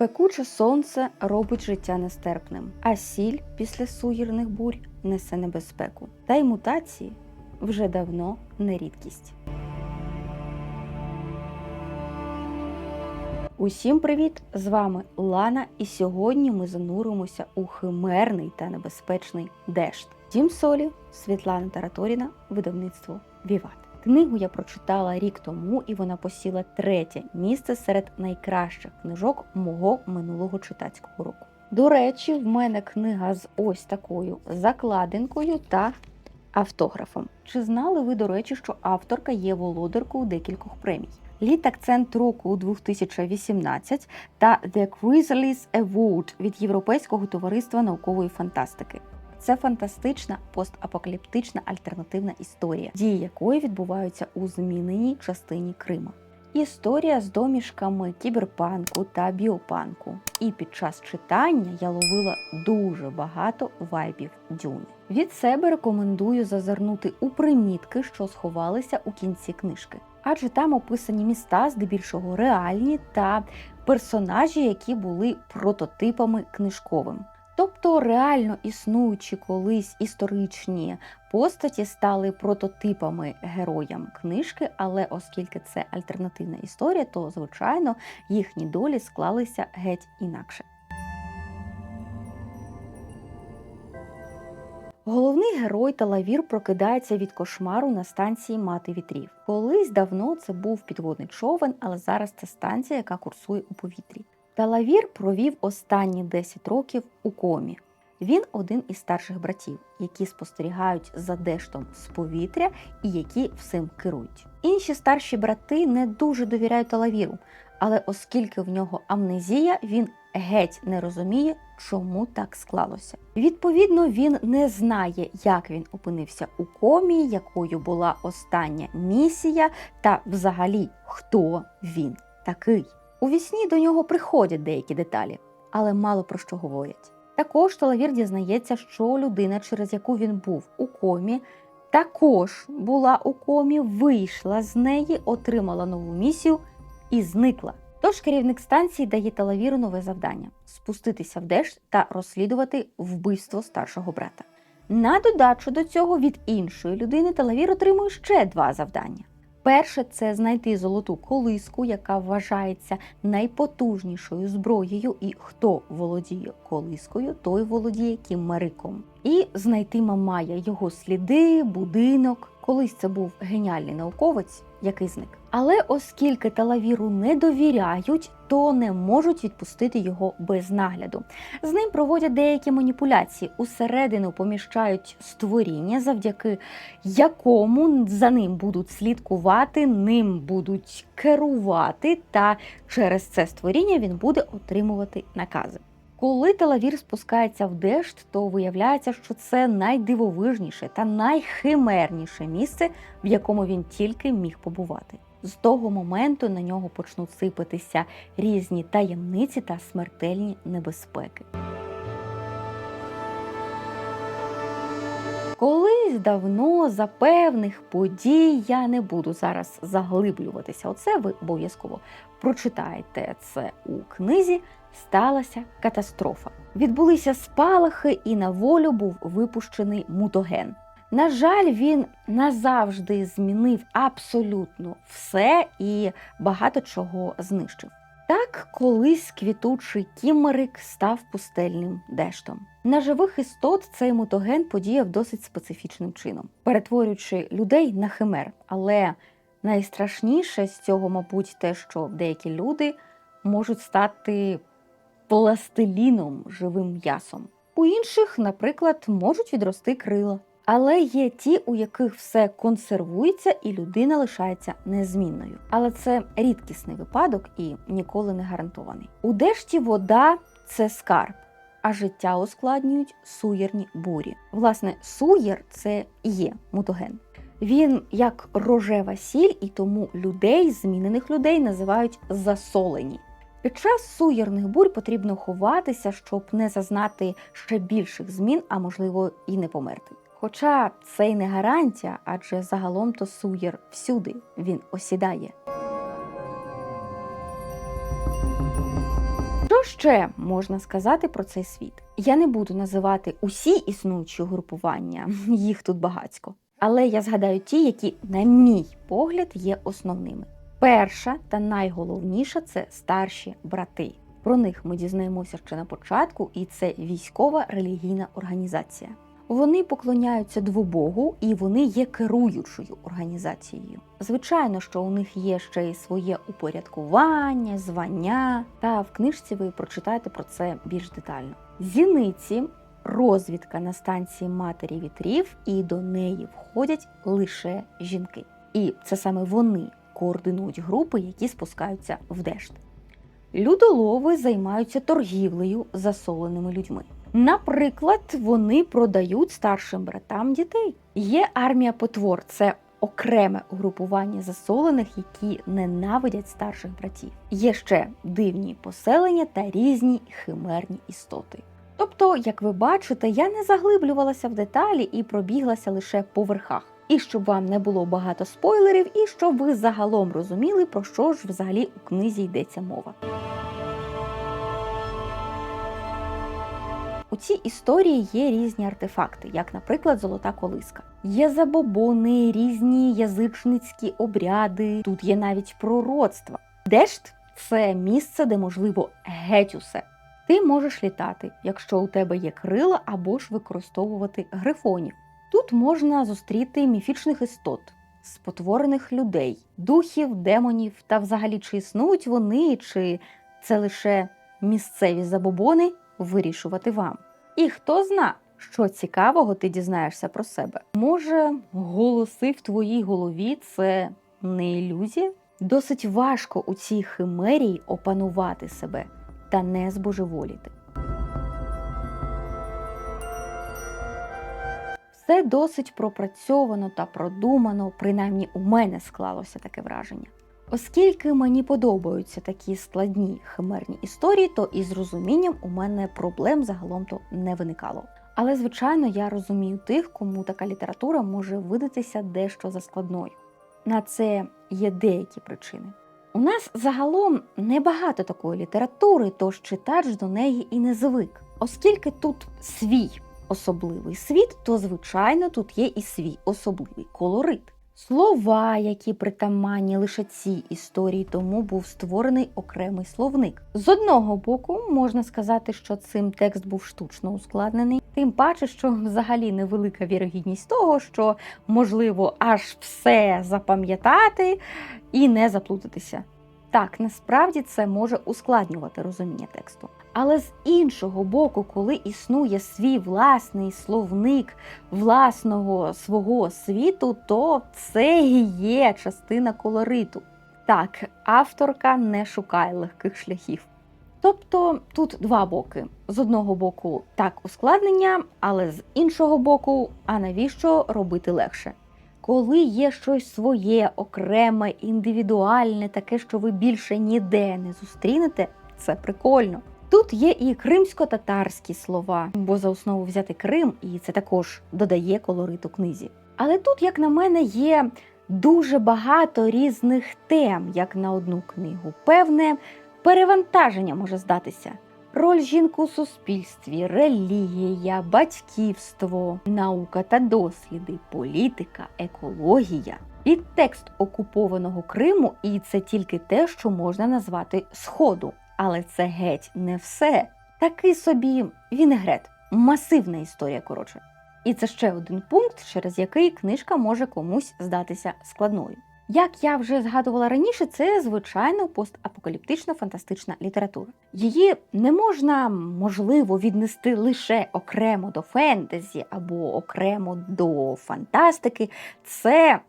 Пекуче сонце робить життя нестерпним, а сіль після суєрних бурь несе небезпеку. Та й мутації вже давно не рідкість. Усім привіт! З вами Лана, і сьогодні ми зануримося у химерний та небезпечний дешт. Дім солі Світлана Тараторіна, видавництво Віват. Книгу я прочитала рік тому, і вона посіла третє місце серед найкращих книжок мого минулого читацького року. До речі, в мене книга з ось такою закладинкою та автографом. Чи знали ви, до речі, що авторка є володаркою декількох премій? Літ акцент року у 2018 та The Chrysalis Award від Європейського товариства наукової фантастики. Це фантастична постапокаліптична альтернативна історія, дії якої відбуваються у зміненій частині Крима. Історія з домішками кіберпанку та біопанку. І під час читання я ловила дуже багато вайбів дюни. Від себе рекомендую зазирнути у примітки, що сховалися у кінці книжки, адже там описані міста, здебільшого реальні, та персонажі, які були прототипами книжковим. Тобто реально існуючі колись історичні постаті стали прототипами героям книжки, але оскільки це альтернативна історія, то звичайно їхні долі склалися геть інакше. Головний герой Талавір прокидається від кошмару на станції Мати вітрів. Колись давно це був підводний човен, але зараз це станція, яка курсує у повітрі. Талавір провів останні 10 років у комі. Він один із старших братів, які спостерігають за дештом з повітря і які всім керують. Інші старші брати не дуже довіряють Талавіру, але оскільки в нього амнезія, він геть не розуміє, чому так склалося. Відповідно, він не знає, як він опинився у комі, якою була остання місія, та взагалі хто він такий. У вісні до нього приходять деякі деталі, але мало про що говорять. Також Талавір дізнається, що людина, через яку він був у комі, також була у комі, вийшла з неї, отримала нову місію і зникла. Тож керівник станції дає Талавіру нове завдання спуститися в деш та розслідувати вбивство старшого брата. На додачу до цього від іншої людини Талавір отримує ще два завдання. Перше це знайти золоту колиску, яка вважається найпотужнішою зброєю, і хто володіє колискою, той володіє кіммериком. І знайти Мамая його сліди, будинок. Колись це був геніальний науковець, який зник. Але оскільки Талавіру не довіряють, то не можуть відпустити його без нагляду. З ним проводять деякі маніпуляції. Усередину поміщають створіння, завдяки якому за ним будуть слідкувати, ним будуть керувати, та через це створіння він буде отримувати накази. Коли Телавір спускається в дешт, то виявляється, що це найдивовижніше та найхимерніше місце, в якому він тільки міг побувати. З того моменту на нього почнуть сипатися різні таємниці та смертельні небезпеки. Колись давно за певних подій я не буду зараз заглиблюватися. Оце ви обов'язково прочитаєте це у книзі. Сталася катастрофа. Відбулися спалахи, і на волю був випущений мутоген. На жаль, він назавжди змінив абсолютно все і багато чого знищив. Так, колись квітучий кімерик став пустельним дештом. На живих істот цей мутоген подіяв досить специфічним чином, перетворюючи людей на химер. Але найстрашніше з цього, мабуть, те, що деякі люди можуть стати пластиліном живим м'ясом. У інших, наприклад, можуть відрости крила. Але є ті, у яких все консервується і людина лишається незмінною. Але це рідкісний випадок і ніколи не гарантований. У дешті вода це скарб, а життя ускладнюють суєрні бурі. Власне, суєр це є мутоген. Він як рожева сіль, і тому людей, змінених людей, називають засолені. Під час суєрних бурь потрібно ховатися, щоб не зазнати ще більших змін, а можливо і не померти. Хоча це й не гарантія, адже загалом то суєр всюди він осідає. Що ще можна сказати про цей світ? Я не буду називати усі існуючі групування, їх тут багацько. Але я згадаю ті, які, на мій погляд, є основними. Перша та найголовніша це старші брати. Про них ми дізнаємося ще на початку, і це військова релігійна організація. Вони поклоняються двобогу і вони є керуючою організацією. Звичайно, що у них є ще й своє упорядкування, звання, та в книжці ви прочитаєте про це більш детально. Зіниці розвідка на станції матері вітрів, і до неї входять лише жінки. І це саме вони координують групи, які спускаються в дешт. Людолови займаються торгівлею засоленими людьми. Наприклад, вони продають старшим братам дітей. Є армія потвор, це окреме угрупування засолених, які ненавидять старших братів. Є ще дивні поселення та різні химерні істоти. Тобто, як ви бачите, я не заглиблювалася в деталі і пробіглася лише по верхах. І щоб вам не було багато спойлерів, і щоб ви загалом розуміли, про що ж взагалі у книзі йдеться мова. У цій історії є різні артефакти, як, наприклад, золота колиска. Є забобони, різні язичницькі обряди. Тут є навіть пророцтва. Дешт це місце, де можливо геть усе. Ти можеш літати, якщо у тебе є крила, або ж використовувати грифонів. Тут можна зустріти міфічних істот, спотворених людей, духів, демонів та взагалі чи існують вони, чи це лише місцеві забобони вирішувати вам. І хто зна, що цікавого ти дізнаєшся про себе. Може, голоси в твоїй голові це не ілюзія? Досить важко у цій химерії опанувати себе та не збожеволіти. Все досить пропрацьовано та продумано, принаймні у мене склалося таке враження. Оскільки мені подобаються такі складні химерні історії, то із розумінням у мене проблем загалом то не виникало. Але, звичайно, я розумію тих, кому така література може видатися дещо заскладною. На це є деякі причини. У нас загалом небагато такої літератури, тож читач до неї і не звик. Оскільки тут свій особливий світ, то звичайно тут є і свій особливий колорит. Слова, які притаманні лише цій історії, тому був створений окремий словник. З одного боку, можна сказати, що цим текст був штучно ускладнений, тим паче, що взагалі невелика вірогідність того, що можливо аж все запам'ятати і не заплутатися. Так, насправді це може ускладнювати розуміння тексту. Але з іншого боку, коли існує свій власний словник власного свого світу, то це і є частина колориту. Так, авторка не шукає легких шляхів. Тобто тут два боки: з одного боку, так ускладнення, але з іншого боку, а навіщо робити легше? Коли є щось своє, окреме, індивідуальне, таке, що ви більше ніде не зустрінете, це прикольно. Тут є і кримсько-татарські слова, бо за основу взяти Крим, і це також додає колориту книзі. Але тут, як на мене, є дуже багато різних тем, як на одну книгу. Певне перевантаження може здатися. Роль жінки у суспільстві, релігія, батьківство, наука та досліди, політика, екологія. Підтекст окупованого Криму, і це тільки те, що можна назвати Сходу. Але це геть не все. Такий собі вінегрет, масивна історія, коротше. І це ще один пункт, через який книжка може комусь здатися складною. Як я вже згадувала раніше, це звичайно постапокаліптична фантастична література. Її не можна можливо віднести лише окремо до фентезі або окремо до фантастики. Це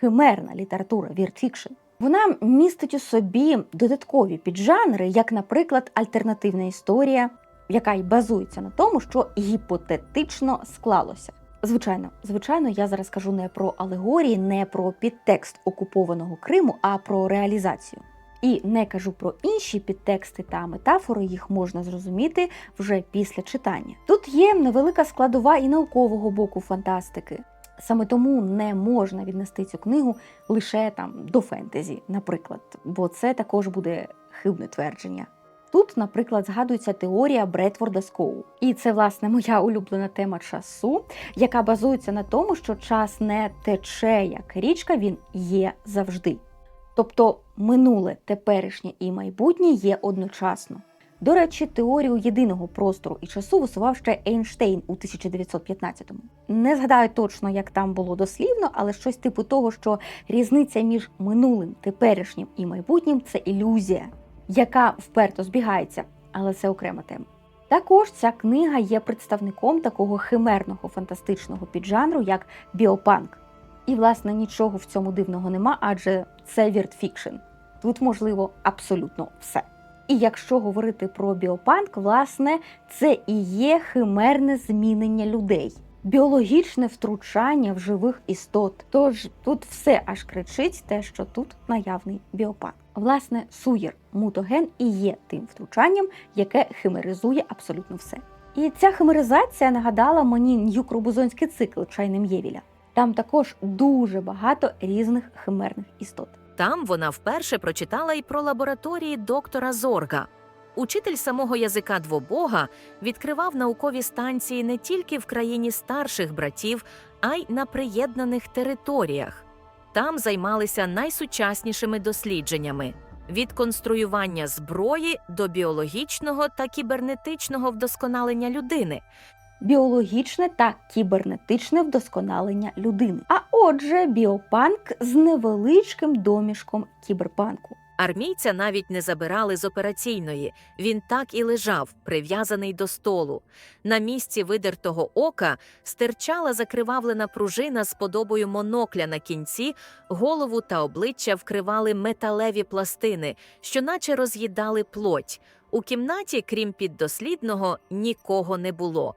химерна література, віртфікшн. Вона містить у собі додаткові піджанри, як, наприклад, альтернативна історія, яка й базується на тому, що гіпотетично склалося. Звичайно, звичайно, я зараз кажу не про алегорії, не про підтекст окупованого Криму, а про реалізацію. І не кажу про інші підтексти та метафори, їх можна зрозуміти вже після читання. Тут є невелика складова і наукового боку фантастики. Саме тому не можна віднести цю книгу лише там до фентезі, наприклад, бо це також буде хибне твердження. Тут, наприклад, згадується теорія Бретворда Скоу. І це, власне, моя улюблена тема часу, яка базується на тому, що час не тече як річка, він є завжди. Тобто минуле, теперішнє і майбутнє є одночасно. До речі, теорію єдиного простору і часу висував ще Ейнштейн у 1915-му. Не згадаю точно, як там було дослівно, але щось типу того, що різниця між минулим, теперішнім і майбутнім це ілюзія, яка вперто збігається, але це окрема тема. Також ця книга є представником такого химерного фантастичного піджанру, як біопанк. І, власне, нічого в цьому дивного нема, адже це віртфікшн. Тут можливо абсолютно все. І якщо говорити про біопанк, власне, це і є химерне змінення людей, біологічне втручання в живих істот. Тож тут все аж кричить те, що тут наявний біопанк. Власне, суєр мутоген і є тим втручанням, яке химеризує абсолютно все. І ця химеризація нагадала мені ньюкробузонський цикл чайним Євіля. Там також дуже багато різних химерних істот. Там вона вперше прочитала й про лабораторії доктора Зорга. Учитель самого язика двобога відкривав наукові станції не тільки в країні старших братів, а й на приєднаних територіях. Там займалися найсучаснішими дослідженнями від конструювання зброї до біологічного та кібернетичного вдосконалення людини. Біологічне та кібернетичне вдосконалення людини. А отже, біопанк з невеличким домішком кіберпанку. Армійця навіть не забирали з операційної. Він так і лежав, прив'язаний до столу. На місці видертого ока стирчала закривавлена пружина з подобою монокля на кінці, голову та обличчя вкривали металеві пластини, що наче роз'їдали плоть. У кімнаті, крім піддослідного, нікого не було.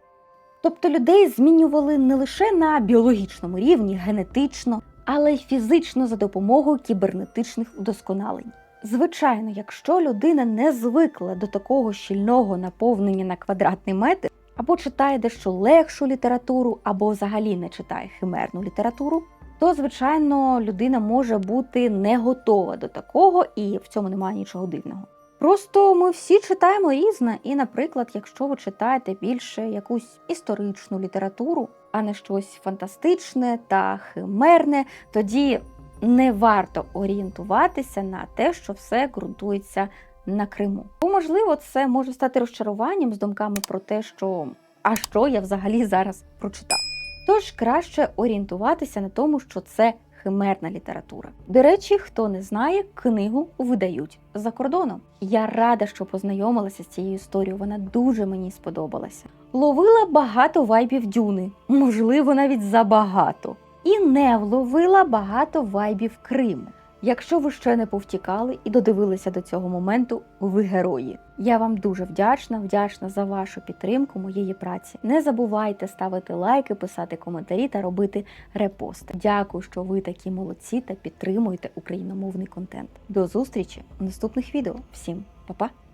Тобто людей змінювали не лише на біологічному рівні, генетично, але й фізично за допомогою кібернетичних вдосконалень. Звичайно, якщо людина не звикла до такого щільного наповнення на квадратний метр, або читає дещо легшу літературу, або взагалі не читає химерну літературу, то звичайно людина може бути не готова до такого, і в цьому немає нічого дивного. Просто ми всі читаємо різне, і, наприклад, якщо ви читаєте більше якусь історичну літературу, а не щось фантастичне та химерне, тоді не варто орієнтуватися на те, що все ґрунтується на Криму. Бо, можливо, це може стати розчаруванням з думками про те, що а що я взагалі зараз прочитав. Тож краще орієнтуватися на тому, що це химерна література. До речі, хто не знає, книгу видають за кордоном. Я рада, що познайомилася з цією історією. Вона дуже мені сподобалася. Ловила багато вайбів дюни, можливо, навіть забагато. І не вловила багато вайбів Криму. Якщо ви ще не повтікали і додивилися до цього моменту, ви герої. Я вам дуже вдячна, вдячна за вашу підтримку моєї праці. Не забувайте ставити лайки, писати коментарі та робити репости. Дякую, що ви такі молодці та підтримуєте україномовний контент. До зустрічі у наступних відео. Всім па-па!